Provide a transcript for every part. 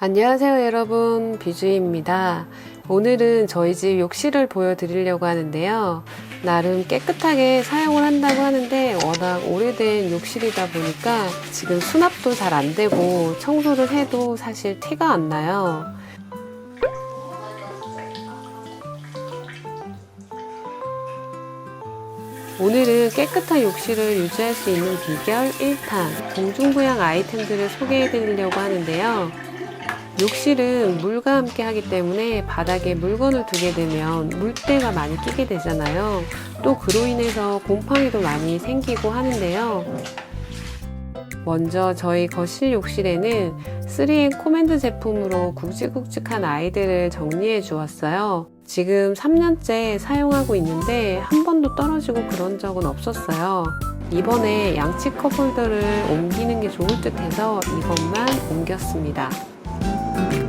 안녕하세요 여러분. 비주입니다. 오늘은 저희 집 욕실을 보여드리려고 하는데요. 나름 깨끗하게 사용을 한다고 하는데 워낙 오래된 욕실이다 보니까 지금 수납도 잘 안 되고 청소를 해도 사실 티가 안 나요. 오늘은 깨끗한 욕실을 유지할 수 있는 비결 1탄 공중부양 아이템들을 소개해 드리려고 하는데요 욕실은 물과 함께 하기 때문에 바닥에 물건을 두게 되면 물때가 많이 끼게 되잖아요. 또 그로 인해서 곰팡이도 많이 생기고 하는데요. 먼저 저희 거실 욕실에는 3M 코맨드 제품으로 굵직굵직한 아이들을 정리해 주었어요. 지금 3년째 사용하고 있는데 한 번도 떨어지고 그런 적은 없었어요. 이번에 양치 컵홀더를 옮기는 게 좋을 듯 해서 이것만 옮겼습니다. 양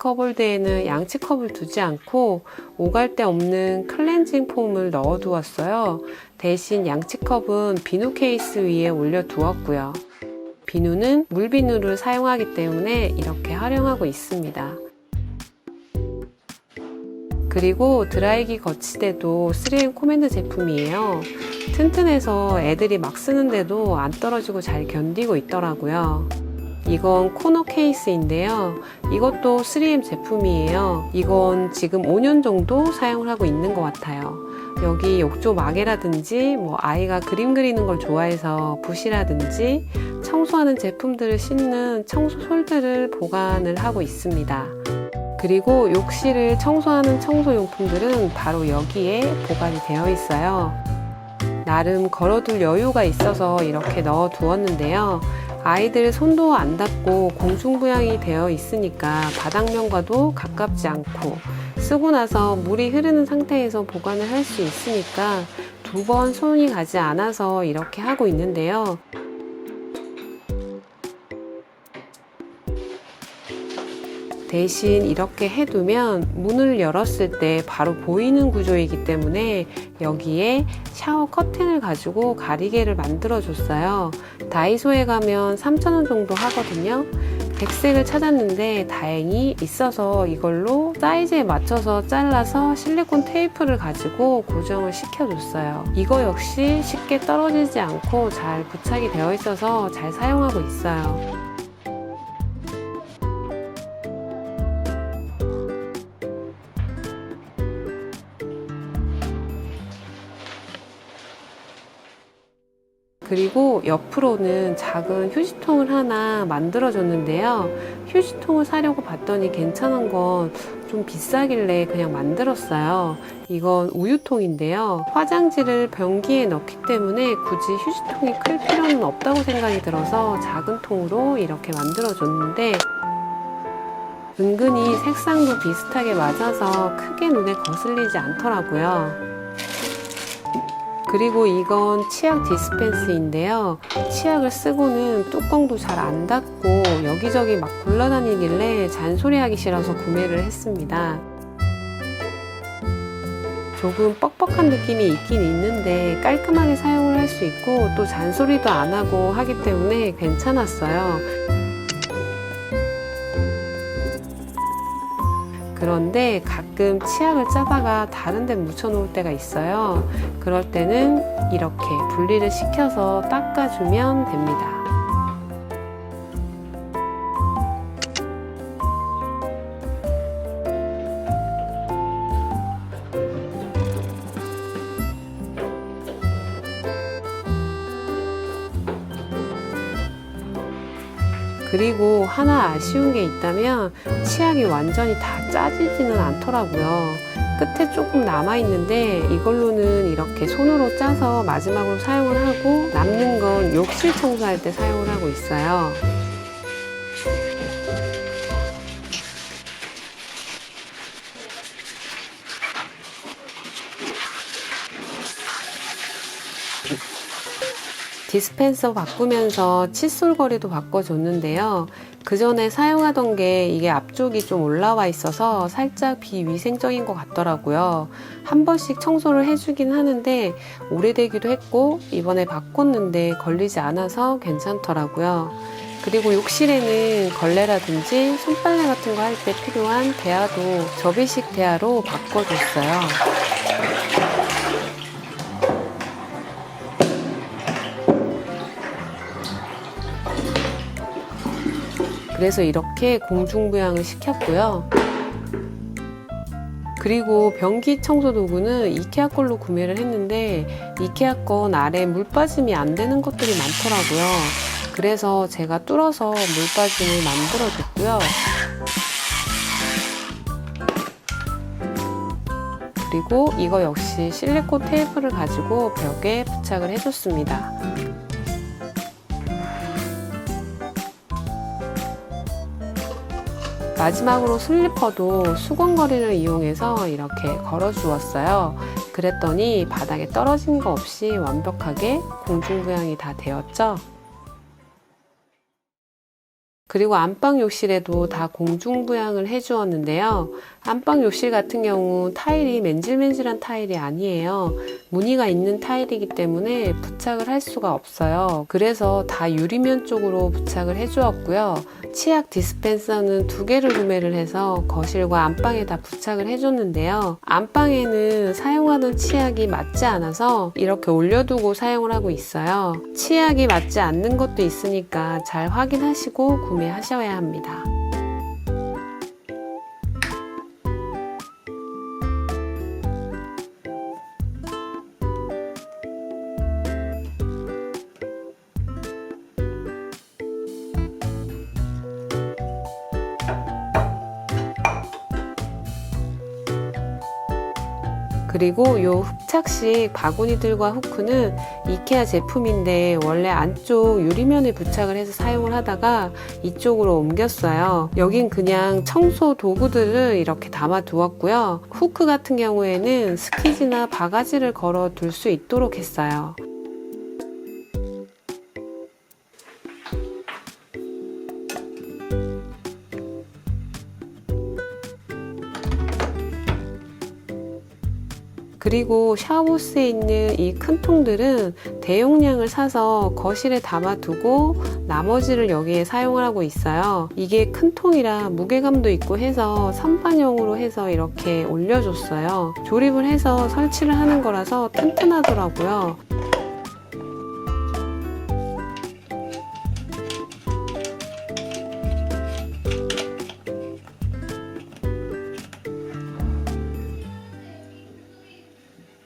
컵 홀드에는 양치 컵을 두지 않고 오갈 데 없는 클렌징 폼을 넣어 두었어요. 대신 양치 컵은 비누 케이스 위에 올려 두었고요. 비누는 물비누를 사용하기 때문에 이렇게 활용하고 있습니다. 그리고 드라이기 거치대도 3M 코맨드 제품이에요. 튼튼해서 애들이 막 쓰는데도 안 떨어지고 잘 견디고 있더라고요. 이건 코너 케이스인데요. 이것도 3M 제품이에요. 이건 지금 5년 정도 사용을 하고 있는 것 같아요. 여기 욕조 마개라든지 뭐 아이가 그림 그리는 걸 좋아해서 붓이라든지 청소하는 제품들을 씻는 청소 솔들을 보관을 하고 있습니다. 그리고 욕실을 청소하는 청소용품들은 바로 여기에 보관이 되어 있어요. 나름 걸어둘 여유가 있어서 이렇게 넣어 두었는데요. 아이들 손도 안 닿고 공중부양이 되어 있으니까 바닥면과도 가깝지 않고 쓰고 나서 물이 흐르는 상태에서 보관을 할 수 있으니까 두 번 손이 가지 않아서 이렇게 하고 있는데요. 대신 이렇게 해두면 문을 열었을 때 바로 보이는 구조이기 때문에 여기에 샤워 커튼을 가지고 가리개를 만들어 줬어요. 다이소에 가면 3,000원 정도 하거든요. 백색을 찾았는데 다행히 있어서 이걸로 사이즈에 맞춰서 잘라서 실리콘 테이프를 가지고 고정을 시켜줬어요. 이거 역시 쉽게 떨어지지 않고 잘 부착이 되어 있어서 잘 사용하고 있어요. 그리고 옆으로는 작은 휴지통을 하나 만들어줬는데요. 휴지통을 사려고 봤더니 괜찮은 건 좀 비싸길래 그냥 만들었어요. 이건 우유통인데요. 화장지를 변기에 넣기 때문에 굳이 휴지통이 클 필요는 없다고 생각이 들어서 작은 통으로 이렇게 만들어줬는데 은근히 색상도 비슷하게 맞아서 크게 눈에 거슬리지 않더라고요. 그리고 이건 치약 디스펜스인데요. 치약을 쓰고는 뚜껑도 잘 안 닫고 여기저기 막 굴러다니길래 잔소리하기 싫어서 구매를 했습니다. 조금 뻑뻑한 느낌이 있긴 있는데 깔끔하게 사용을 할 수 있고 또 잔소리도 안 하고 하기 때문에 괜찮았어요. 그런데 가끔 치약을 짜다가 다른 데 묻혀놓을 때가 있어요. 그럴 때는 이렇게 분리를 시켜서 닦아주면 됩니다. 그리고 하나 아쉬운 게 있다면 치약이 완전히 다 짜지지는 않더라고요. 끝에 조금 남아 있는데 이걸로는 이렇게 손으로 짜서 마지막으로 사용을 하고 남는 건 욕실 청소할 때 사용을 하고 있어요. 디스펜서 바꾸면서 칫솔 거리도 바꿔줬는데요. 그 전에 사용하던 게 이게 앞쪽이 좀 올라와 있어서 살짝 비위생적인 것 같더라고요. 한 번씩 청소를 해주긴 하는데 오래되기도 했고 이번에 바꿨는데 걸리지 않아서 괜찮더라고요. 그리고 욕실에는 걸레라든지 손빨래 같은 거 할 때 필요한 대야도 접이식 대야로 바꿔줬어요. 그래서 이렇게 공중부양을 시켰고요. 그리고 변기 청소 도구는 이케아 걸로 구매를 했는데 이케아 건 아래 물 빠짐이 안 되는 것들이 많더라고요. 그래서 제가 뚫어서 물 빠짐을 만들어 줬고요. 그리고 이거 역시 실리콘 테이프를 가지고 벽에 부착을 해줬습니다. 마지막으로 슬리퍼도 수건거리를 이용해서 이렇게 걸어 주었어요. 그랬더니 바닥에 떨어진 거 없이 완벽하게 공중부양이 다 되었죠. 그리고 안방 욕실에도 다 공중부양을 해주었는데요. 안방 욕실 같은 경우 타일이 맨질맨질한 타일이 아니에요. 무늬가 있는 타일이기 때문에 부착을 할 수가 없어요. 그래서 다 유리면 쪽으로 부착을 해주었고요. 치약 디스펜서는 두 개를 구매를 해서 거실과 안방에 다 부착을 해줬는데요. 안방에는 사용하던 치약이 맞지 않아서 이렇게 올려두고 사용을 하고 있어요. 치약이 맞지 않는 것도 있으니까 잘 확인하시고 구매하셔야 합니다. 그리고 요 흡착식 바구니들과 후크는 이케아 제품인데 원래 안쪽 유리면에 부착을 해서 사용을 하다가 이쪽으로 옮겼어요. 여긴 그냥 청소 도구들을 이렇게 담아 두었고요. 후크 같은 경우에는 스키지나 바가지를 걸어 둘 수 있도록 했어요. 그리고 샤워부스에 있는 이 큰 통들은 대용량을 사서 거실에 담아두고 나머지를 여기에 사용을 하고 있어요. 이게 큰 통이라 무게감도 있고 해서 선반용으로 해서 이렇게 올려줬어요. 조립을 해서 설치를 하는 거라서 튼튼하더라고요.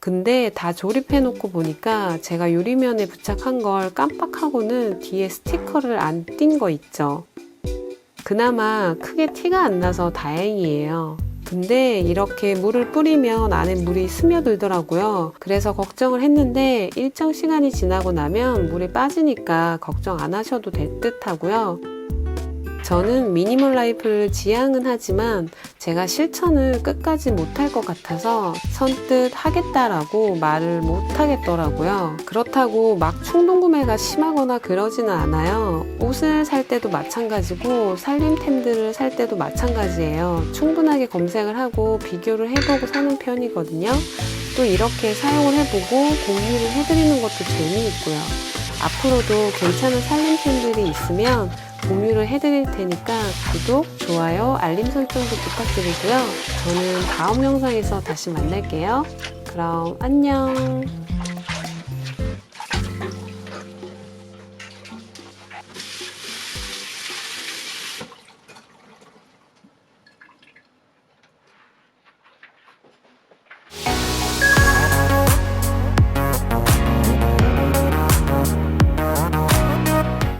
근데 다 조립해 놓고 보니까 제가 유리면에 부착한 걸 깜빡하고는 뒤에 스티커를 안 띈 거 있죠. 그나마 크게 티가 안 나서 다행이에요. 근데 이렇게 물을 뿌리면 안에 물이 스며들더라고요. 그래서 걱정을 했는데 일정 시간이 지나고 나면 물이 빠지니까 걱정 안 하셔도 될 듯 하고요. 저는 미니멀 라이프를 지향은 하지만 제가 실천을 끝까지 못할 것 같아서 선뜻 하겠다라고 말을 못 하겠더라고요. 그렇다고 막 충동 구매가 심하거나 그러지는 않아요. 옷을 살 때도 마찬가지고 살림템들을 살 때도 마찬가지예요. 충분하게 검색을 하고 비교를 해보고 사는 편이거든요. 또 이렇게 사용을 해보고 공유를 해드리는 것도 재미있고요. 앞으로도 괜찮은 살림템들이 있으면 공유를 해드릴 테니까 구독, 좋아요, 알림 설정도 부탁드리고요. 저는 다음 영상에서 다시 만날게요. 그럼 안녕.